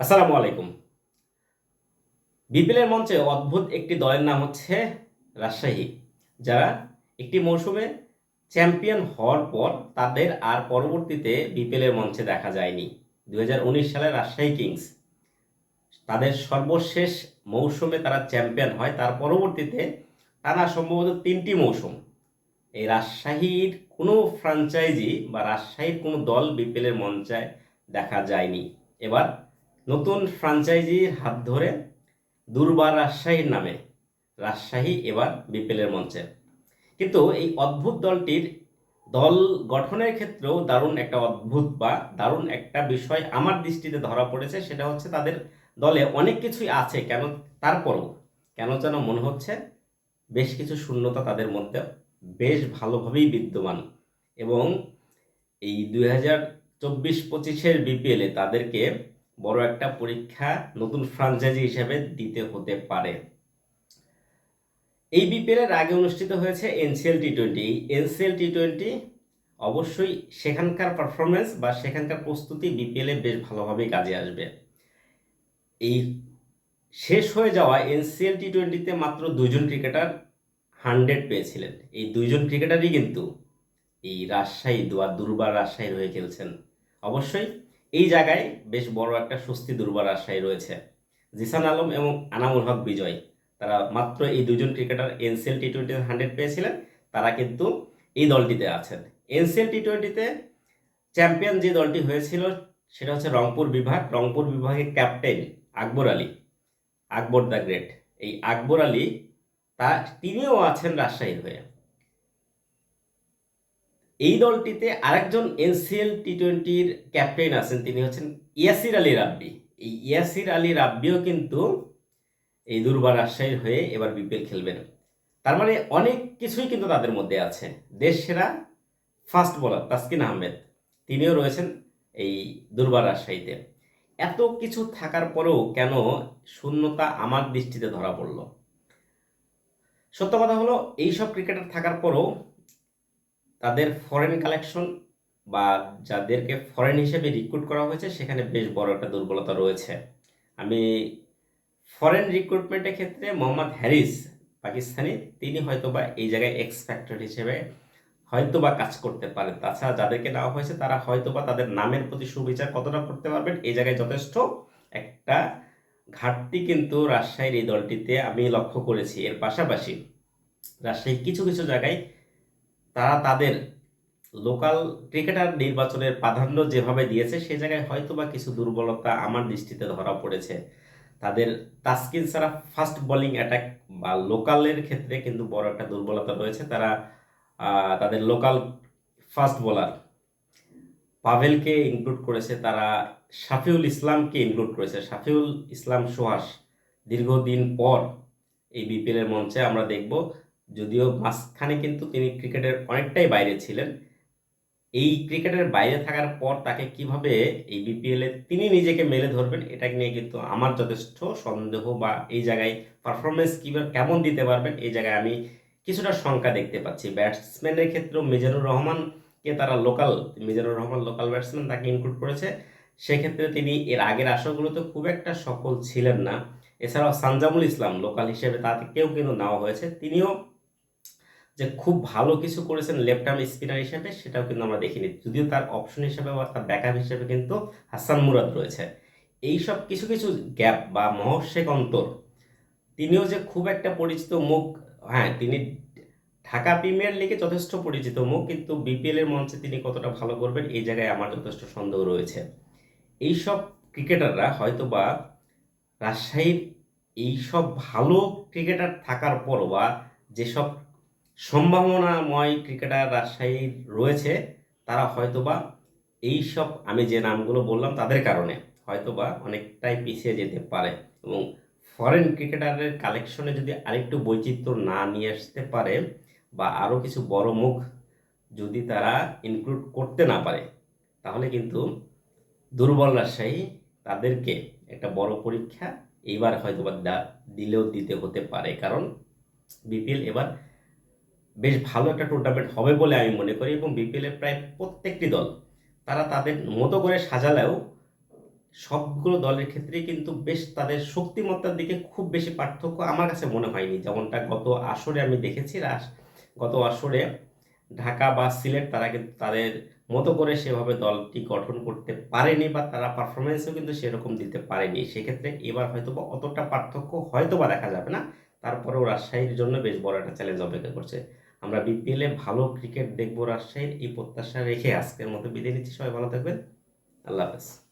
আসসালামু আলাইকুম। বিপিএলের মঞ্চে অদ্ভুত একটি দলের নাম হচ্ছে রাজশাহী, যারা একটি মৌসুমে চ্যাম্পিয়ন হওয়ার পর তাদের আর পরবর্তীতে বিপিএলের মঞ্চে দেখা যায়নি। দুই হাজার উনিশ সালে রাজশাহী কিংস, তাদের সর্বশেষ মৌসুমে তারা চ্যাম্পিয়ন হয়, তার পরবর্তীতে টানা সম্ভবত তিনটি মৌসুম। এই রাজশাহীর কোনো ফ্রাঞ্চাইজি বা রাজশাহীর কোনো দল বিপিএলের মঞ্চে দেখা যায়নি। এবার নতুন ফ্রাঞ্চাইজির হাত ধরে দুর্বার রাজশাহীর নামে। রাজশাহী এবার বিপিএলের মঞ্চে। কিন্তু এই অদ্ভুত দলটির দল গঠনের ক্ষেত্রেও দারুণ একটা অদ্ভুত বা দারুণ একটা বিষয় আমার দৃষ্টিতে ধরা পড়েছে, সেটা হচ্ছে তাদের দলে অনেক কিছুই আছে, কেন তারপরও, কেন যেন মনে হচ্ছে বেশ কিছু শূন্যতা তাদের মধ্যে বেশ ভালোভাবেই বিদ্যমান। এবং এই দুই হাজার চব্বিশ পঁচিশের বিপিএলে তাদেরকে বড় একটা পরীক্ষা নতুন ফ্রাঞ্চাইজি হিসেবে দিতে হতে পারে। এই বিপিএল এর আগে অনুষ্ঠিত হয়েছে এনসিএল টি টোয়েন্টি এই এনসিএল টি টোয়েন্টি অবশ্যই সেখানকার পারফরমেন্স বা সেখানকার প্রস্তুতি বিপিএল বেশ ভালোভাবেই কাজে আসবে। এই শেষ হয়ে যাওয়া এনসিএল টি টোয়েন্টিতে মাত্র দুইজন ক্রিকেটার হান্ড্রেড পেয়েছিলেন। এই দুইজন ক্রিকেটারই কিন্তু এই রাজশাহী দুয়ার, দুর্বার রাজশাহীর হয়ে খেলছেন। অবশ্যই এই জায়গায় বেশ বড় একটা স্বস্তি দুর্বার রাজশাহী রয়েছে। জিসান আলম এবং আনামুল হক বিজয়। তারা মাত্র এই দুজন cricketer NCL T twenty hundred পেয়েছিলেন। তারা কিন্তু এই দলটিতে আছেন। এনসিএল টি টোয়েন্টিতে চ্যাম্পিয়ন যে দলটি হয়েছিল, সেটা হচ্ছে রংপুর বিভাগ। রংপুর বিভাগের captain Akbar Ali, Akbar the great. এই আকবর আলী তা তিনিও আছেন রাজশাহীর হয়ে। এই দলটিতে আরেকজন এনসিএল টি টোয়েন্টির ক্যাপ্টেন আছেন, তিনি হচ্ছেন ইয়াসির আলী রাব্বি। এই ইয়াসির আলী রাব্বিও কিন্তু এই দুর্বার রাজশাহীর হয়ে এবার বিপিএল খেলবেন। তার মানে অনেক কিছুই কিন্তু তাদের মধ্যে আছে। দেশ সেরা ফাস্ট বোলার তাসকিন আহমেদ, তিনিও রয়েছেন এই দুর্বার রাজশাহীতে। এত কিছু থাকার পরেও কেন শূন্যতা আমার দৃষ্টিতে ধরা পড়ল? সত্য কথা হলো, এইসব ক্রিকেটার থাকার পরেও তাদের ফরেন কালেকশন বা যাদেরকে ফরেন হিসেবে রিক্রুট করা হয়েছে, সেখানে বেশ বড় একটা দুর্বলতা রয়েছে। আমি ফরেন রিক্রুটমেন্টের ক্ষেত্রে মোহাম্মদ হ্যারিস পাকিস্তানি, তিনি হয়তোবা এই জায়গায় এক্স ফ্যাক্টর হিসেবে হয়তোবা কাজ করতে পারেন। তাছাড়া যাদেরকে নেওয়া হয়েছে, তারা হয়তোবা তাদের নামের প্রতি সুবিচার কতটা করতে পারবেন, এই জায়গায় যথেষ্ট একটা ঘাটতি কিন্তু রাজশাহীর এই দলটিতে আমি লক্ষ্য করেছি। এর পাশাপাশি রাজশাহী কিছু কিছু জায়গায় তারা তাদের লোকাল ক্রিকেটার নির্বাচনের প্রাধান্য যেভাবে দিয়েছে সেই জায়গায় হয়তো বা কিছু দুর্বলতা আমার দৃষ্টিতে ধরা পড়েছে। তাদের তাস্কিন ছাড়া ফাস্ট বোলিং অ্যাটাক বা লোকালের ক্ষেত্রে কিন্তু বড় একটা দুর্বলতা রয়েছে। তারা তাদের লোকাল ফাস্ট বোলার পাভেলকে ইনক্লুড করেছে, তারা শাফিউল ইসলামকে ইনক্লুড করেছে। শাফিউল ইসলাম সুহাস দীর্ঘদিন পর এই বিপিএলের মঞ্চে আমরা দেখব। যদিও মাঝখানে কিন্তু তিনি ক্রিকেটের অনেকটাই বাইরে ছিলেন। এই ক্রিকেটের বাইরে থাকার পর তাকে কীভাবে এই বিপিএল তিনি নিজেকে মেলে ধরবেন, এটা নিয়ে কিন্তু আমার যথেষ্ট সন্দেহ বা এই জায়গায় পারফরমেন্স কীভাবে কেমন দিতে পারবেন, এই জায়গায় আমি কিছুটা শঙ্কা দেখতে পাচ্ছি। ব্যাটসম্যানের ক্ষেত্রেও মিজানুর রহমানকে তারা local Mizanur Rahman local batsman তাকে ইনক্লুড করেছে। সেক্ষেত্রে তিনি এর আগের আসরগুলোতে খুব একটা সফল ছিলেন না। এছাড়াও সানজামুল ইসলাম লোকাল হিসেবে তাকেও কিন্তু নেওয়া হয়েছে। তিনিও যে খুব ভালো কিছু করেছেন লেফট আর্ম স্পিনার হিসেবে, সেটাও কিন্তু আমরা দেখিনি। যদিও তার অপশন হিসেবে বা তার ব্যাকআপ হিসেবে কিন্তু হাসান মুরাদ রয়েছে। এইসব কিছু কিছু গ্যাপ বা মহর্ষেক অন্তর, তিনিও যে খুব একটা পরিচিত মুখ হ্যাঁ তিনি ঢাকা প্রিমিয়ার লিগে যথেষ্ট পরিচিত মুখ, কিন্তু বিপিএল এর মঞ্চে তিনি কতটা ভালো করবেন, এই জায়গায় আমার যথেষ্ট সন্দেহ রয়েছে। এইসব ক্রিকেটাররা হয়তো বা রাজশাহীর এইসব ভালো ক্রিকেটার থাকার পরও বা যেসব সম্ভাবনাময় ক্রিকেটার রাজশাহীর রয়েছে। তারা হয়তোবা এইসব আমি যে নামগুলো বললাম তাদের কারণে হয়তোবা অনেকটাই পিছিয়ে যেতে পারে এবং ফরেন ক্রিকেটারের কালেকশনে যদি আরেকটু বৈচিত্র্য না নিয়ে আসতে পারে বা আরও কিছু বড় মুখ যদি তারা ইনক্লুড করতে না পারে, তাহলে কিন্তু দুর্বল রাজশাহী তাদেরকে একটা বড় পরীক্ষা এইবার হয়তোবা দিলেও দিতে হতে পারে। কারণ বিপিএল এবার বেশ ভালো একটা টুর্নামেন্ট হবে বলে আমি মনে করি এবং বিপিএলের প্রায় প্রত্যেকটি দল, তারা তাদের মতো করে সাজালেও সবগুলো দলের ক্ষেত্রে কিন্তু বেশ তাদের শক্তিমত্তার দিকে খুব বেশি পার্থক্য আমার কাছে মনে হয়নি। যেমনটা গত আসরে আমি দেখেছি, রাস, গত আসরে ঢাকা বা সিলেট তারা কিন্তু তাদের মতো করে সেভাবে দলটি গঠন করতে পারেনি বা তারা পারফরমেন্সও কিন্তু সেরকম দিতে পারেনি। সেক্ষেত্রে এবার হয়তো বা অতটা পার্থক্য হয়তো বা দেখা যাবে না। তারপরেও রাজশাহীর জন্য বেশ বড় একটা চ্যালেঞ্জ অপেক্ষা করছে। আমরা বিপিএলে ভালো ক্রিকেট দেখব রাজশাহীর এই প্রত্যাশা রেখে আজকের মতো বিদায় নিচ্ছি। সবাই ভালো থাকবেন। আল্লাহ হাফেজ।